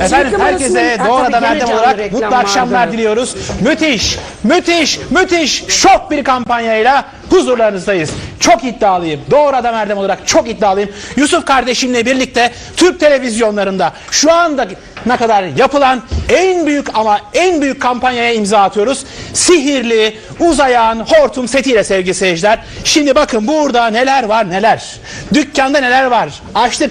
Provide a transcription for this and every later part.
Efendim herkese gene Erdem olarak mutlu akşamlar vardı. diliyoruz. Müthiş, müthiş, müthiş şok bir kampanyayla huzurlarınızdayız. Çok iddialıyım. Doğru Adam Erdem olarak çok iddialıyım. Yusuf kardeşimle birlikte Türk televizyonlarında şu anda ne kadar yapılan en büyük ama en büyük kampanyaya imza atıyoruz. Sihirli, uzayan hortum setiyle sevgili seyirciler. Şimdi bakın burada neler var neler. Dükkanda neler var. Açtık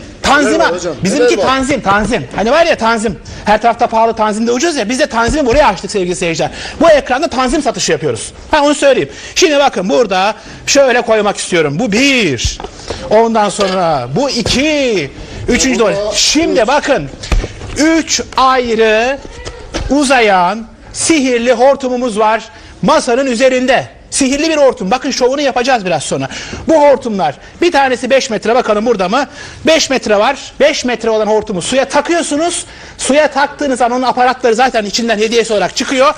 hocam? Bizimki var? tanzim tanzim. Hani var ya tanzim. Her tarafta pahalı tanzim de ucuz ya. Biz de tanzimi buraya açtık sevgili seyirciler. Bu ekranda tanzim satışı yapıyoruz. Ha onu söyleyeyim. Şimdi bakın burada şöyle koymak istiyorum. Bu bir. Ondan sonra bu iki. Üçüncü de Şimdi bakın. Üç ayrı uzayan sihirli hortumumuz var masanın üzerinde. Sihirli bir hortum. Bakın şovunu yapacağız biraz sonra. Bu hortumlar bir tanesi 5 metre bakalım burada mı? 5 metre var. 5 metre olan hortumu suya takıyorsunuz. Suya taktığınız zaman onun aparatları zaten içinden hediyesi olarak çıkıyor.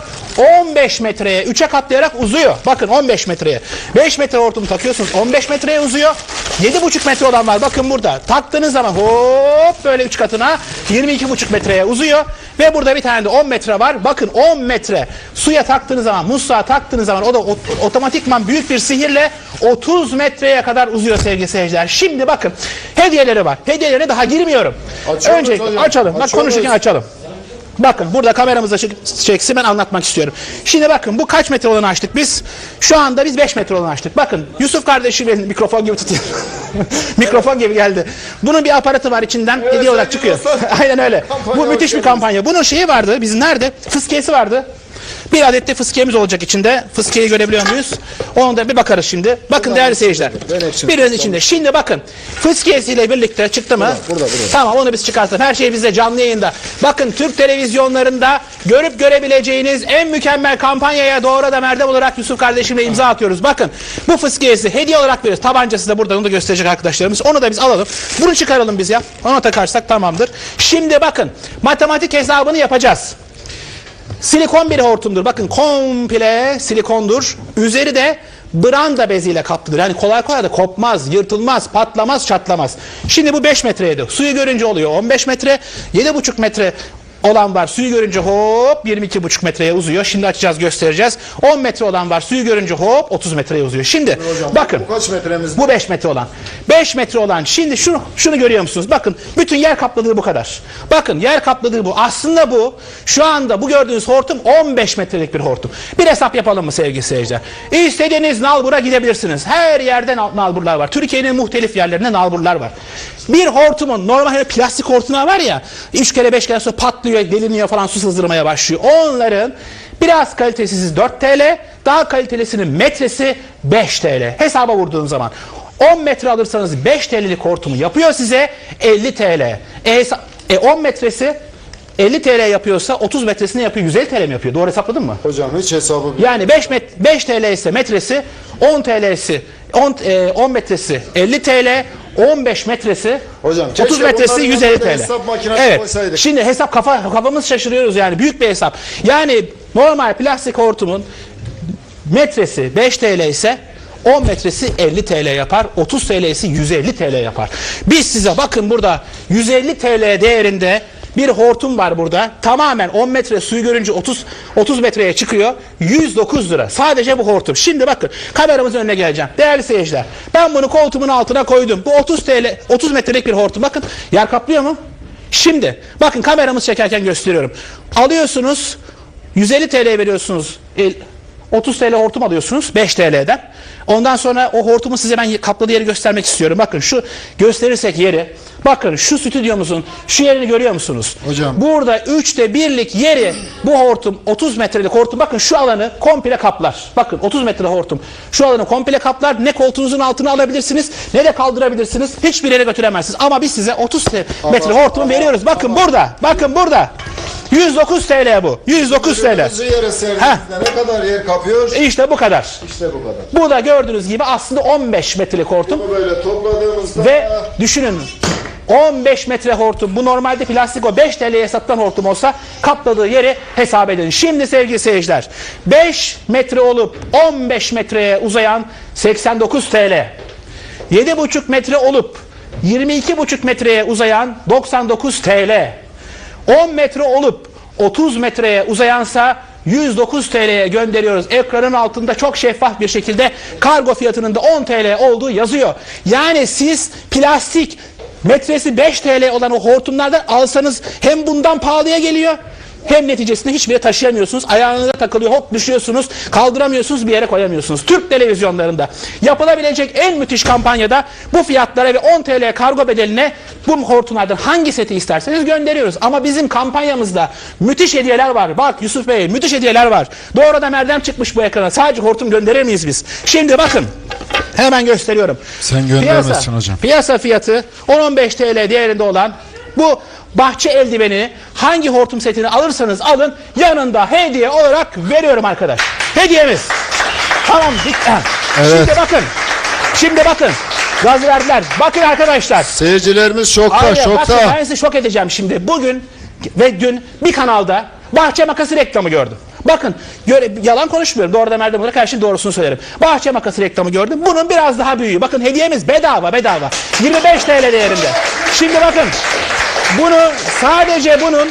15 metreye 3'e katlayarak uzuyor. Bakın 15 metreye. 5 metre hortumu takıyorsunuz 15 metreye uzuyor. 7,5 metre olan var. Bakın burada. Taktığınız zaman hop böyle 3 katına 22,5 metreye uzuyor. Ve burada bir tane de 10 metre var. Bakın 10 metre suya taktığınız zaman, musluğa taktığınız zaman o da ot- otomatikman büyük bir sihirle 30 metreye kadar uzuyor sevgili seyirciler. Şimdi bakın hediyeleri var. Hediyelerine daha girmiyorum. Açıyoruz Öncelikle hocam, açalım. Bak açıyoruz. konuşurken açalım. Bakın burada kameramız açık çeksin ben anlatmak istiyorum. Şimdi bakın bu kaç metre olanı açtık biz? Şu anda biz 5 metre olanı açtık. Bakın Yusuf kardeşim benim mikrofon gibi tutuyor. mikrofon gibi geldi. Bunun bir aparatı var içinden hediye olarak çıkıyor. Aynen öyle. Kampanya Bu müthiş bir kampanya. Bunun şeyi vardı bizim nerede? Fıskiyesi vardı. Bir adet de fıskiyemiz olacak içinde. Fıskiyeyi görebiliyor muyuz? Onu da bir bakarız şimdi. Bakın değerli seyirciler. Hepsini Biraz içinde. Şimdi bakın. Fıskiyesiyle birlikte çıktı mı? burada, burada. Tamam onu biz çıkartalım. Her şey bizde canlı yayında. Bakın Türk televizyonlarında görüp görebileceğiniz en mükemmel kampanyaya doğru da Merdem olarak Yusuf kardeşimle imza atıyoruz. Bakın bu fıskiyesi hediye olarak veriyoruz. Tabancası da burada onu da gösterecek arkadaşlarımız. Onu da biz alalım. Bunu çıkaralım biz ya. Ona takarsak tamamdır. Şimdi bakın matematik hesabını yapacağız. Silikon bir hortumdur. Bakın komple silikondur. Üzeri de branda beziyle kaplıdır. Yani kolay kolay da kopmaz, yırtılmaz, patlamaz, çatlamaz. Şimdi bu 5 metreydi. Suyu görünce oluyor 15 metre. 7,5 metre olan var. Suyu görünce hop 22,5 metreye uzuyor. Şimdi açacağız göstereceğiz. 10 metre olan var. Suyu görünce hop 30 metreye uzuyor. Şimdi Hocam, bakın. Bu kaç metremiz? Bu 5 metre olan. 5 metre olan. Şimdi şunu şunu görüyor musunuz? Bakın bütün yer kapladığı bu kadar. Bakın yer kapladığı bu. Aslında bu şu anda bu gördüğünüz hortum 15 metrelik bir hortum. Bir hesap yapalım mı sevgili seyirciler? İstediğiniz nalbura gidebilirsiniz. Her yerde nal- nalburlar var. Türkiye'nin muhtelif yerlerinde nalburlar var. Bir hortumun normal plastik hortumlar var ya 3 kere 5 kere sonra patlıyor, deliniyor falan su sızdırmaya başlıyor. Onların Biraz kalitesiz 4 TL, daha kalitelisinin metresi 5 TL. Hesaba vurduğun zaman 10 metre alırsanız 5 TL'lik hortumu yapıyor size 50 TL. E, e 10 metresi 50 TL yapıyorsa 30 metresini yapıyor 150 TL mi yapıyor? Doğru hesapladın mı? Hocam hiç hesabı Yani 5 met 5 TL ise metresi 10 TL'si 10 e, 10 metresi 50 TL 15 metresi Hocam, 30 keşke metresi bunların 150 yanına da TL. hesap evet. koysaydık. Şimdi hesap kafa kafamız şaşırıyoruz yani büyük bir hesap. Yani normal plastik hortumun metresi 5 TL ise 10 metresi 50 TL yapar. 30 TL'si 150 TL yapar. Biz size bakın burada 150 TL değerinde bir hortum var burada. Tamamen 10 metre suyu görünce 30 30 metreye çıkıyor. 109 lira. Sadece bu hortum. Şimdi bakın kameramızın önüne geleceğim. Değerli seyirciler. Ben bunu koltuğumun altına koydum. Bu 30 TL 30 metrelik bir hortum. Bakın yer kaplıyor mu? Şimdi bakın kameramız çekerken gösteriyorum. Alıyorsunuz 150 TL veriyorsunuz. El- 30 TL hortum alıyorsunuz 5 TL'den. Ondan sonra o hortumu size ben kapladığı yeri göstermek istiyorum. Bakın şu gösterirsek yeri. Bakın şu stüdyomuzun şu yerini görüyor musunuz? Hocam. Burada 3'te birlik yeri bu hortum 30 metrelik hortum. Bakın şu alanı komple kaplar. Bakın 30 metre hortum. Şu alanı komple kaplar. Ne koltuğunuzun altına alabilirsiniz ne de kaldırabilirsiniz. Hiçbir yere götüremezsiniz. Ama biz size 30 te- metre hortumu veriyoruz. Bakın burada. Bakın burada. 109 TL bu. 109 TL. Yere ne kadar yer kapıyor? İşte bu kadar. İşte bu kadar. Bu da gördüğünüz gibi aslında 15 metrelik hortum Bu böyle topladığımızda ve düşünün 15 metre hortum. Bu normalde plastik o 5 TL'ye satılan hortum olsa kapladığı yeri hesap edin. Şimdi sevgili seyirciler 5 metre olup 15 metreye uzayan 89 TL. 7,5 metre olup 22,5 metreye uzayan 99 TL. 10 metre olup 30 metreye uzayansa 109 TL'ye gönderiyoruz. Ekranın altında çok şeffaf bir şekilde kargo fiyatının da 10 TL olduğu yazıyor. Yani siz plastik metresi 5 TL olan o hortumlardan alsanız hem bundan pahalıya geliyor hem neticesinde hiçbir yere taşıyamıyorsunuz. Ayağınıza takılıyor, hop düşüyorsunuz, kaldıramıyorsunuz, bir yere koyamıyorsunuz. Türk televizyonlarında yapılabilecek en müthiş kampanyada bu fiyatlara ve 10 TL kargo bedeline bu hortumlardan hangi seti isterseniz gönderiyoruz. Ama bizim kampanyamızda müthiş hediyeler var. Bak Yusuf Bey müthiş hediyeler var. Doğru da nereden çıkmış bu ekrana? Sadece hortum gönderir miyiz biz? Şimdi bakın. Hemen gösteriyorum. Sen göndermezsin Piyasa- hocam. Piyasa fiyatı 10-15 TL değerinde olan bu bahçe eldiveni hangi hortum setini alırsanız alın yanında hediye olarak veriyorum arkadaş. Hediyemiz. Tamam. Evet. Şimdi bakın. Şimdi bakın. Gaz verdiler. Bakın arkadaşlar. Seyircilerimiz şokta bakın şokta. ben sizi şok edeceğim şimdi. Bugün ve dün bir kanalda bahçe makası reklamı gördüm. Bakın göre, yalan konuşmuyorum. Nereden olarak her şeyin doğrusunu söylerim. Bahçe makası reklamı gördüm. Bunun biraz daha büyüğü. Bakın hediyemiz bedava bedava. 25 TL değerinde. Şimdi bakın bunu sadece bunun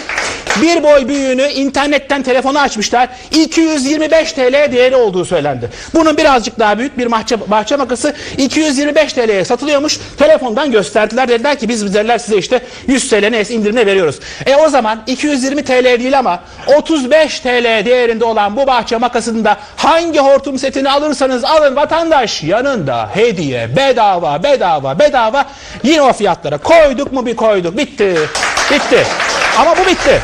bir boy büyüğünü internetten telefonu açmışlar. 225 TL değeri olduğu söylendi. Bunun birazcık daha büyük bir bahçe, bahçe makası 225 TL'ye satılıyormuş. Telefondan gösterdiler. Dediler ki biz bizlerler size işte 100 TL neyse indirimle veriyoruz. E o zaman 220 TL değil ama 35 TL değerinde olan bu bahçe makasında hangi hortum setini alırsanız alın vatandaş yanında hediye bedava bedava bedava yine o fiyatlara koyduk mu bir koyduk bitti bitti ama bu bitti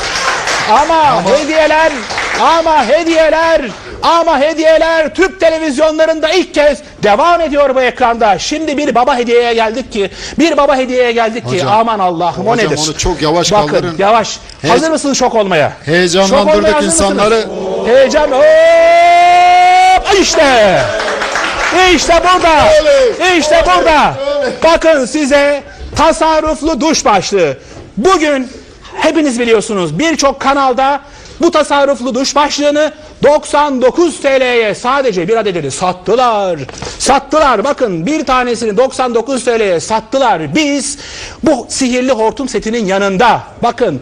ama, hediyeler ama hediyeler ama hediyeler Türk televizyonlarında ilk kez devam ediyor bu ekranda. Şimdi bir baba hediyeye geldik ki bir baba hediyeye geldik ki Hocam, aman Allah'ım o hocam nedir? onu çok yavaş Bakın, kaldırın. Yavaş. Heye- hazır mısınız şok olmaya? Heyecanlandırdık Şok olmaya mısınız? insanları. Heyecan. Hop! İşte. İşte burada. İşte burada. Bakın size tasarruflu duş başlığı. Bugün hepiniz biliyorsunuz birçok kanalda bu tasarruflu duş başlığını 99 TL'ye sadece bir adedini sattılar. Sattılar. Bakın bir tanesini 99 TL'ye sattılar. Biz bu sihirli hortum setinin yanında bakın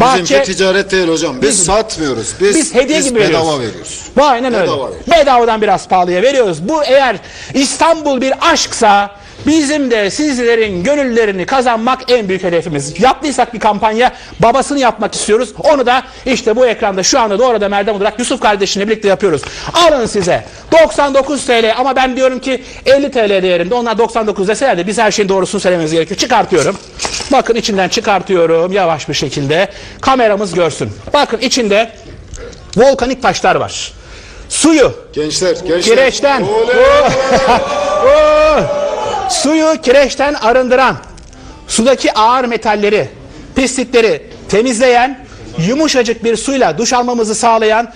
bahçe Bizimki ticaret değil hocam. Biz Bizim- satmıyoruz. Biz, biz hediye biz gibi bedava veriyoruz. veriyoruz. Aynen öyle. Bedava veriyoruz. Bedavadan biraz pahalıya veriyoruz. Bu eğer İstanbul bir aşksa bizim de sizlerin gönüllerini kazanmak en büyük hedefimiz. Yaptıysak bir kampanya babasını yapmak istiyoruz. Onu da işte bu ekranda şu anda doğru da Merdem olarak Yusuf kardeşimle birlikte yapıyoruz. Alın size 99 TL ama ben diyorum ki 50 TL değerinde onlar 99 deseler de biz her şeyin doğrusunu söylememiz gerekiyor. Çıkartıyorum. Bakın içinden çıkartıyorum yavaş bir şekilde. Kameramız görsün. Bakın içinde volkanik taşlar var. Suyu Gençler, gençler. kireçten Oley! Oo! suyu kireçten arındıran, sudaki ağır metalleri, pislikleri temizleyen, yumuşacık bir suyla duş almamızı sağlayan,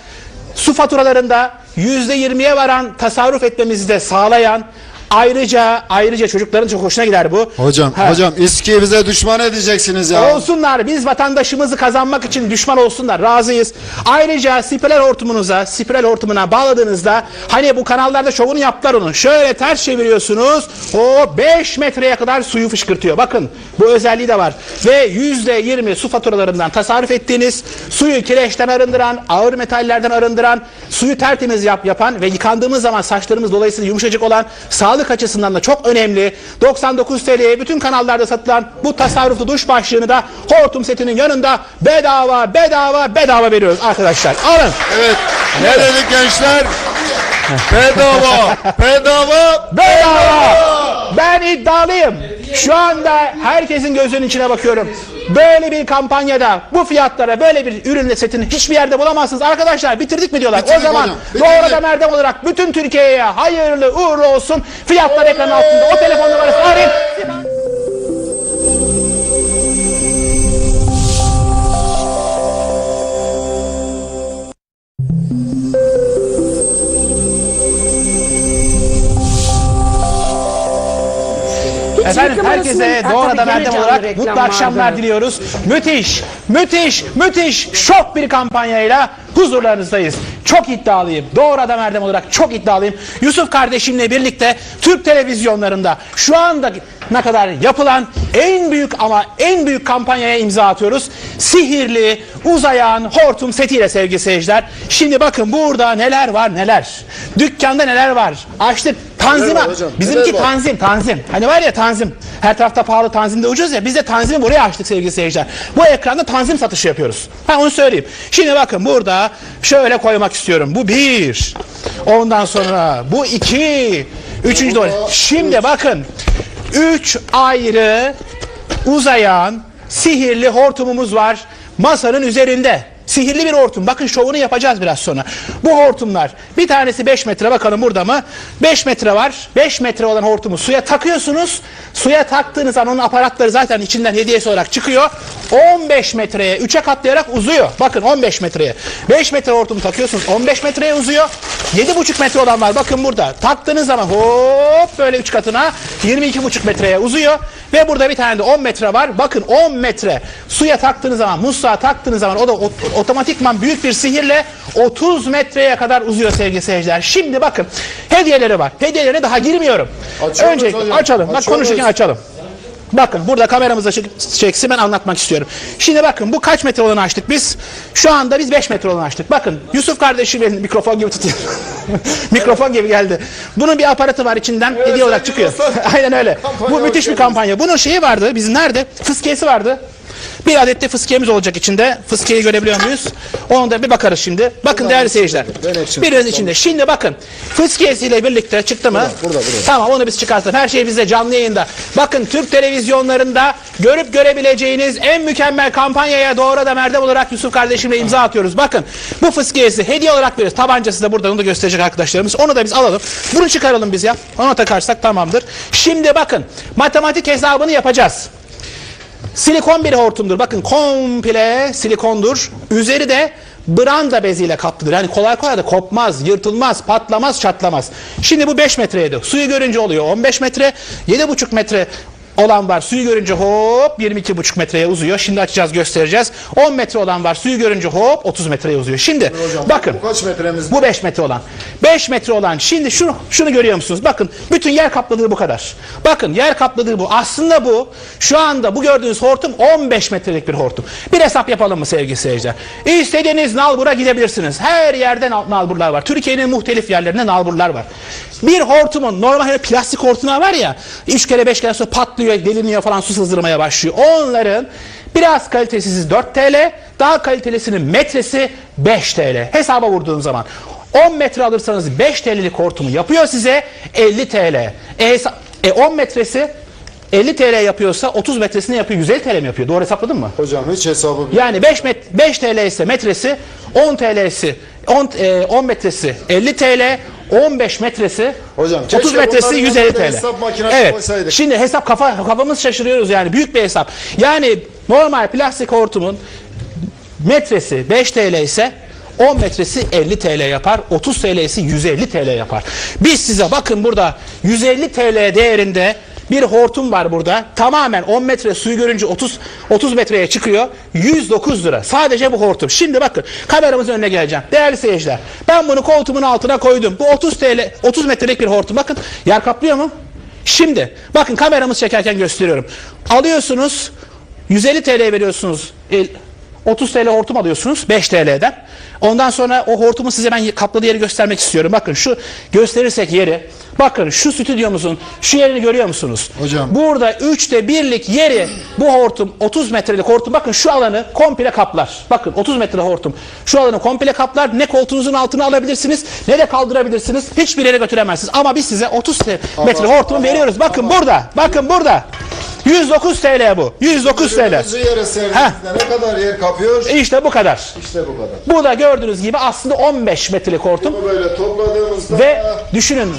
su faturalarında %20'ye varan tasarruf etmemizi de sağlayan, ayrıca ayrıca çocukların çok hoşuna gider bu. Hocam, Ha. hocam İSKİ'yi bize düşman edeceksiniz ya. Olsunlar biz vatandaşımızı kazanmak için düşman olsunlar razıyız. Ayrıca spiral hortumunuza spiral hortumuna bağladığınızda hani bu kanallarda şovunu yaptılar onu. Şöyle ters çeviriyorsunuz o 5 metreye kadar suyu fışkırtıyor. Bakın bu özelliği de var. Ve %20 su faturalarından tasarruf ettiğiniz suyu kireçten arındıran, ağır metallerden arındıran, suyu tertemiz yap, yapan ve yıkandığımız zaman saçlarımız dolayısıyla yumuşacık olan sağlık açısından da çok önemli. 99 TL'ye bütün kanallarda satılan bu tasarruflu duş başlığını da hortum setinin yanında bedava bedava bedava veriyoruz arkadaşlar. Alın. Evet. Ne dedik gençler? Bedava. Bedava. Bedava. Ben iddialıyım. Şu anda herkesin gözünün içine bakıyorum. Böyle bir kampanyada bu fiyatlara böyle bir ürünle setini hiçbir yerde bulamazsınız. Arkadaşlar bitirdik mi diyorlar. o Bitirdik zaman hocam, bitirdik. doğru da Merdem olarak bütün Türkiye'ye hayırlı uğurlu olsun. Fiyatlar ekranın altında. O telefon numarası arayın. Efendim herkese Erdem gene olarak mutlu akşamlar diliyoruz. Müthiş, müthiş, müthiş şok bir kampanyayla huzurlarınızdayız. Çok iddialıyım. Doğru Adam Erdem olarak çok iddialıyım. Yusuf kardeşimle birlikte Türk televizyonlarında şu anda ne kadar yapılan en büyük ama en büyük kampanyaya imza atıyoruz. Sihirli, uzayan hortum setiyle sevgili seyirciler. Şimdi bakın burada neler var neler. Dükkanda neler var. Açtık tanzime. Hocam? Bizimki var? tanzim tanzim. Hani var ya tanzim. Her tarafta pahalı tanzimde ucuz ya. Biz de tanzimi buraya açtık sevgili seyirciler. Bu ekranda tanzim satışı yapıyoruz. Ha onu söyleyeyim. Şimdi bakın burada şöyle koymak istiyorum. Bu bir. Ondan sonra bu iki. Üçüncü doğru. Şimdi bakın. Üç ayrı uzayan sihirli hortumumuz var masanın üzerinde. Sihirli bir hortum. Bakın şovunu yapacağız biraz sonra. Bu hortumlar bir tanesi 5 metre bakalım burada mı? 5 metre var. 5 metre olan hortumu suya takıyorsunuz. Suya taktığınız an onun aparatları zaten içinden hediyesi olarak çıkıyor. 15 metreye 3'e katlayarak uzuyor. Bakın 15 metreye. 5 metre hortumu takıyorsunuz 15 metreye uzuyor. 7,5 metre olan var. Bakın burada. Taktığınız zaman hop böyle 3 katına 22,5 metreye uzuyor. Ve burada bir tane de 10 metre var. Bakın 10 metre suya taktığınız zaman, musluğa taktığınız zaman o da otomatikman büyük bir sihirle 30 metreye kadar uzuyor sevgili seyirciler. Şimdi bakın hediyeleri var. Hediyelerine daha girmiyorum. Açıyoruz Öncelikle hocam, açalım. Bak açıyoruz. konuşurken açalım. Bakın burada kameramızda çek- çeksin ben anlatmak istiyorum. Şimdi bakın bu kaç metre olanı açtık biz? Şu anda biz 5 metre olanı açtık. Bakın Yusuf kardeşim benim mikrofon gibi tutuyor. mikrofon gibi geldi. Bunun bir aparatı var içinden hediye olarak sevgili çıkıyor. dostlar. Aynen öyle. Kampanya Bu müthiş bir kampanya. Bunun şeyi vardı. Bizim nerede? Fıskiyesi vardı. Bir adet de fıskiyemiz olacak içinde. Fıskiyeyi görebiliyor muyuz? Onu da bir bakarız şimdi. Bakın değerli seyirciler. Birinin içinde. Şimdi bakın. Fıskiyesiyle birlikte çıktı mı? burada, burada. Tamam onu biz çıkartalım. Her şey bizde canlı yayında. Bakın Türk televizyonlarında görüp görebileceğiniz en mükemmel kampanyaya doğru da Erdem olarak Yusuf kardeşimle imza atıyoruz. Bakın bu fıskiyesi hediye olarak veriyoruz. Tabancası da burada onu da gösterecek arkadaşlarımız. Onu da biz alalım. Bunu çıkaralım biz ya. Ona takarsak tamamdır. Şimdi bakın matematik hesabını yapacağız. Silikon bir hortumdur. Bakın komple silikondur. Üzeri de branda beziyle kaplıdır. Yani kolay kolay da kopmaz, yırtılmaz, patlamaz, çatlamaz. Şimdi bu 5 metreydi. Suyu görünce oluyor 15 metre. 7,5 metre olan var. Suyu görünce hop 22,5 metreye uzuyor. Şimdi açacağız göstereceğiz. 10 metre olan var. Suyu görünce hop 30 metreye uzuyor. Şimdi Hocam, bakın. Bu kaç metremiz? Bu 5 metre olan. 5 metre olan. Şimdi şunu, şunu görüyor musunuz? Bakın bütün yer kapladığı bu kadar. Bakın yer kapladığı bu. Aslında bu şu anda bu gördüğünüz hortum 15 metrelik bir hortum. Bir hesap yapalım mı sevgili seyirciler? İstediğiniz nalbura gidebilirsiniz. Her yerde nal- nalburlar var. Türkiye'nin muhtelif yerlerinde nalburlar var. Bir hortumun normal hani plastik hortumlar var ya 3 kere 5 kere sonra patlıyor, deliniyor falan su sızdırmaya başlıyor. Onların Biraz kalitesiz 4 TL, daha kalitelisinin metresi 5 TL. Hesaba vurduğum zaman 10 metre alırsanız 5 TL'lik hortumu yapıyor size 50 TL. E, e 10 metresi 50 TL yapıyorsa 30 metresini yapıyor 150 TL mi yapıyor? Doğru hesapladın mı? Hocam hiç hesabı Yani 5 met 5 TL ise metresi 10 TL'si 10 e, 10 metresi 50 TL 15 metresi Hocam, 30 keşke metresi bunların 150 yanına TL. hesap evet. koysaydık. Şimdi hesap kafa kafamız şaşırıyoruz yani büyük bir hesap. Yani normal plastik hortumun metresi 5 TL ise 10 metresi 50 TL yapar. 30 TL'si 150 TL yapar. Biz size bakın burada 150 TL değerinde bir hortum var burada. Tamamen 10 metre suyu görünce 30 30 metreye çıkıyor. 109 lira. Sadece bu hortum. Şimdi bakın kameramızın önüne geleceğim. Değerli seyirciler. Ben bunu koltuğumun altına koydum. Bu 30 TL 30 metrelik bir hortum. Bakın yer kaplıyor mu? Şimdi bakın kameramız çekerken gösteriyorum. Alıyorsunuz 150 TL veriyorsunuz. El- 30 TL hortum alıyorsunuz 5 TL'den. Ondan sonra o hortumu size ben kapladığı yeri göstermek istiyorum. Bakın şu gösterirsek yeri. Bakın şu stüdyomuzun şu yerini görüyor musunuz? Hocam. Burada 3'te birlik yeri bu hortum 30 metrelik hortum. Bakın şu alanı komple kaplar. Bakın 30 metre hortum. Şu alanı komple kaplar. Ne koltuğunuzun altına alabilirsiniz ne de kaldırabilirsiniz. Hiçbir yere götüremezsiniz. Ama biz size 30 te- metre hortumu veriyoruz. Bakın burada. Bakın burada. 109 TL bu. 109 TL. Yere serdiğinizde ne kadar yer kapıyor? İşte bu kadar. İşte bu kadar. Bu da gördüğünüz gibi aslında 15 metrelik hortum Bunu böyle topladığımızda ve düşünün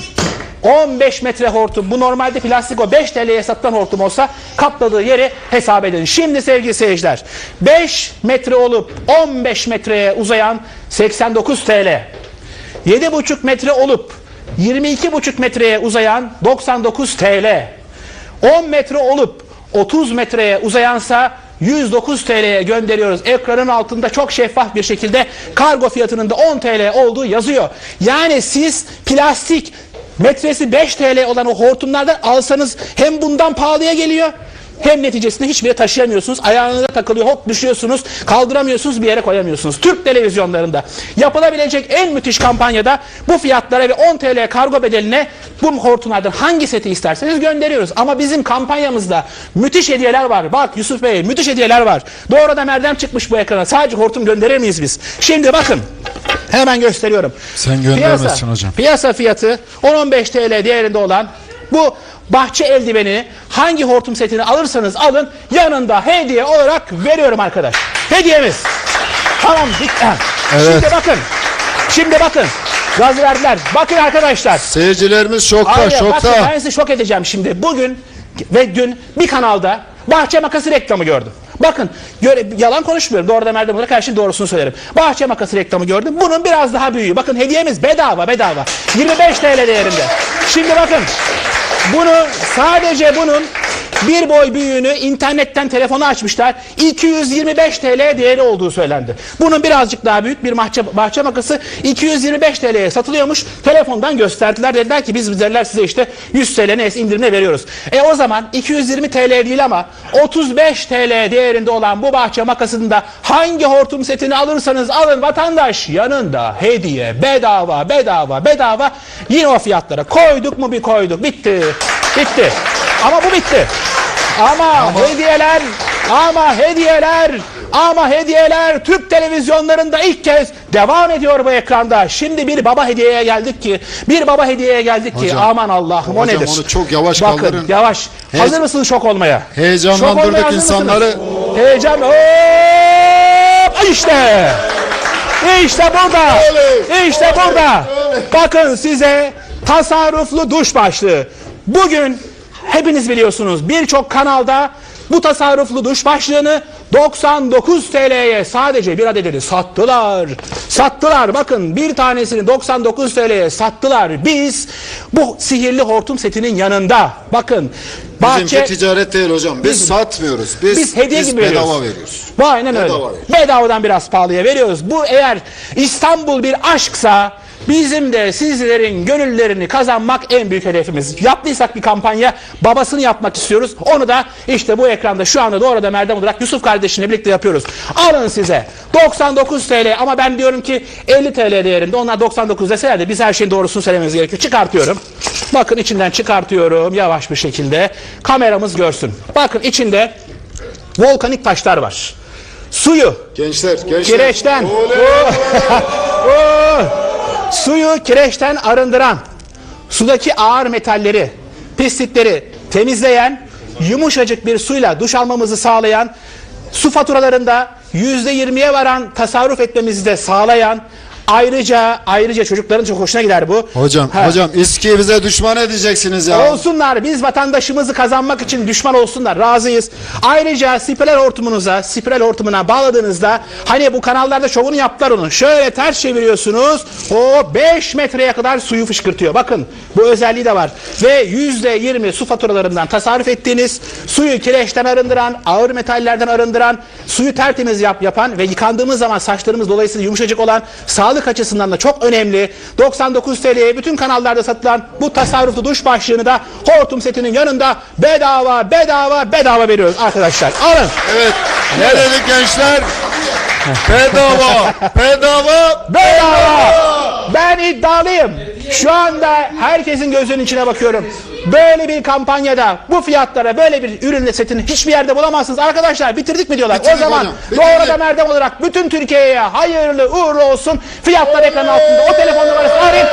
15 metre hortum bu normalde plastik o 5 TL'ye satılan hortum olsa kapladığı yeri hesap edin. Şimdi sevgili seyirciler 5 metre olup 15 metreye uzayan 89 TL 7,5 metre olup 22,5 metreye uzayan 99 TL 10 metre olup 30 metreye uzayansa 109 TL'ye gönderiyoruz. Ekranın altında çok şeffaf bir şekilde kargo fiyatının da 10 TL olduğu yazıyor. Yani siz plastik metresi 5 TL olan o hortumlardan alsanız hem bundan pahalıya geliyor hem neticesinde hiçbir yere taşıyamıyorsunuz. Ayağınıza takılıyor, hop düşüyorsunuz, kaldıramıyorsunuz, bir yere koyamıyorsunuz. Türk televizyonlarında yapılabilecek en müthiş kampanyada bu fiyatlara ve 10 TL kargo bedeline bu hortumlardan hangi seti isterseniz gönderiyoruz. Ama bizim kampanyamızda müthiş hediyeler var. Bak Yusuf Bey, müthiş hediyeler var. Doğru da Merdem çıkmış bu ekrana. Sadece hortum gönderir miyiz biz? Şimdi bakın. Hemen gösteriyorum. Sen göndermezsin Piyasa- hocam. Piyasa fiyatı 10-15 TL değerinde olan bu bahçe eldiveni hangi hortum setini alırsanız alın yanında hediye olarak veriyorum arkadaş. Hediyemiz. Tamam. Evet. Şimdi bakın. Şimdi bakın. Gaz verdiler. Bakın arkadaşlar. Seyircilerimiz şokta bakın şokta. ben sizi şok edeceğim şimdi. Bugün ve dün bir kanalda bahçe makası reklamı gördüm. Bakın göre, yalan konuşmuyorum. Doğru da Erdem olarak her şeyin doğrusunu söylerim. Bahçe makası reklamı gördüm. Bunun biraz daha büyüğü. Bakın hediyemiz bedava bedava. 25 TL değerinde. Şimdi bakın bunu sadece bunun bir boy büyüğünü internetten telefonu açmışlar. 225 TL değeri olduğu söylendi. Bunun birazcık daha büyük bir bahçe, bahçe makası 225 TL'ye satılıyormuş. Telefondan gösterdiler. Dediler ki biz bizlerler size işte 100 TL neyse indirimle veriyoruz. E o zaman 220 TL değil ama 35 TL değerinde olan bu bahçe makasında hangi hortum setini alırsanız alın vatandaş yanında hediye bedava bedava bedava yine o fiyatlara koyduk mu bir koyduk bitti bitti ama bu bitti ama, hediyeler ama hediyeler ama hediyeler Türk televizyonlarında ilk kez devam ediyor bu ekranda. Şimdi bir baba hediyeye geldik ki bir baba hediyeye geldik ki Hocam, aman Allah'ım o hocam nedir? onu çok yavaş Bakın, kaldırın. yavaş. He- Hazır mısınız şok olmaya? Heyecanlandırdık Şok olmaya mısınız? insanları. Heyecan. Hop! İşte. İşte burada. İşte burada. Bakın size tasarruflu duş başlığı. Bugün hepiniz biliyorsunuz birçok kanalda bu tasarruflu duş başlığını 99 TL'ye sadece bir adedini sattılar. Sattılar. Bakın bir tanesini 99 TL'ye sattılar. Biz bu sihirli hortum setinin yanında bakın bahçe Bizimki ticaret değil hocam. Biz Bizim- satmıyoruz. Biz, biz hediye gibi bedava veriyoruz. veriyoruz. Bu aynen öyle. Bedava veriyoruz. Bedavadan biraz pahalıya veriyoruz. Bu eğer İstanbul bir aşksa bizim de sizlerin gönüllerini kazanmak en büyük hedefimiz. Yaptıysak bir kampanya babasını yapmak istiyoruz. Onu da işte bu ekranda şu anda doğru da Merdem olarak Yusuf kardeşimle birlikte yapıyoruz. Alın size 99 TL ama ben diyorum ki 50 TL değerinde onlar 99 deseler de biz her şeyin doğrusunu söylememiz gerekiyor. Çıkartıyorum. Bakın içinden çıkartıyorum yavaş bir şekilde. Kameramız görsün. Bakın içinde volkanik taşlar var. Suyu Gençler, gençler. kireçten Oley! Oo! Oo! Suyu kireçten arındıran, sudaki ağır metalleri, pislikleri temizleyen, yumuşacık bir suyla duş almamızı sağlayan, su faturalarında yüzde yirmiye varan tasarruf etmemizi de sağlayan, ayrıca ayrıca çocukların çok hoşuna gider bu. Hocam, Ha. hocam İSKİ'yi bize düşman edeceksiniz ya. Olsunlar. Biz vatandaşımızı kazanmak için düşman olsunlar. Razıyız. Ayrıca spiral hortumunuza, spiral hortumuna bağladığınızda hani bu kanallarda şovunu yaptılar onun. Şöyle ters çeviriyorsunuz. O 5 metreye kadar suyu fışkırtıyor. Bakın bu özelliği de var. Ve %20 su faturalarından tasarruf ettiğiniz, suyu kireçten arındıran, ağır metallerden arındıran, suyu tertemiz yap, yapan ve yıkandığımız zaman saçlarımız dolayısıyla yumuşacık olan sağlık açısından da çok önemli. 99 TL'ye bütün kanallarda satılan bu tasarruflu duş başlığını da hortum setinin yanında bedava bedava bedava veriyoruz arkadaşlar. Alın. Evet. Ne dedik gençler? Bedava. Bedava. Bedava. Ben iddialıyım. Şu anda herkesin gözünün içine bakıyorum. Böyle bir kampanyada bu fiyatlara böyle bir ürün setini hiçbir yerde bulamazsınız. Arkadaşlar bitirdik mi diyorlar. o Bitirdik zaman hocam, bitirdik. doğru da Merdem olarak bütün Türkiye'ye hayırlı uğurlu olsun. Fiyatlar ekran altında. O telefon numarasını arayın.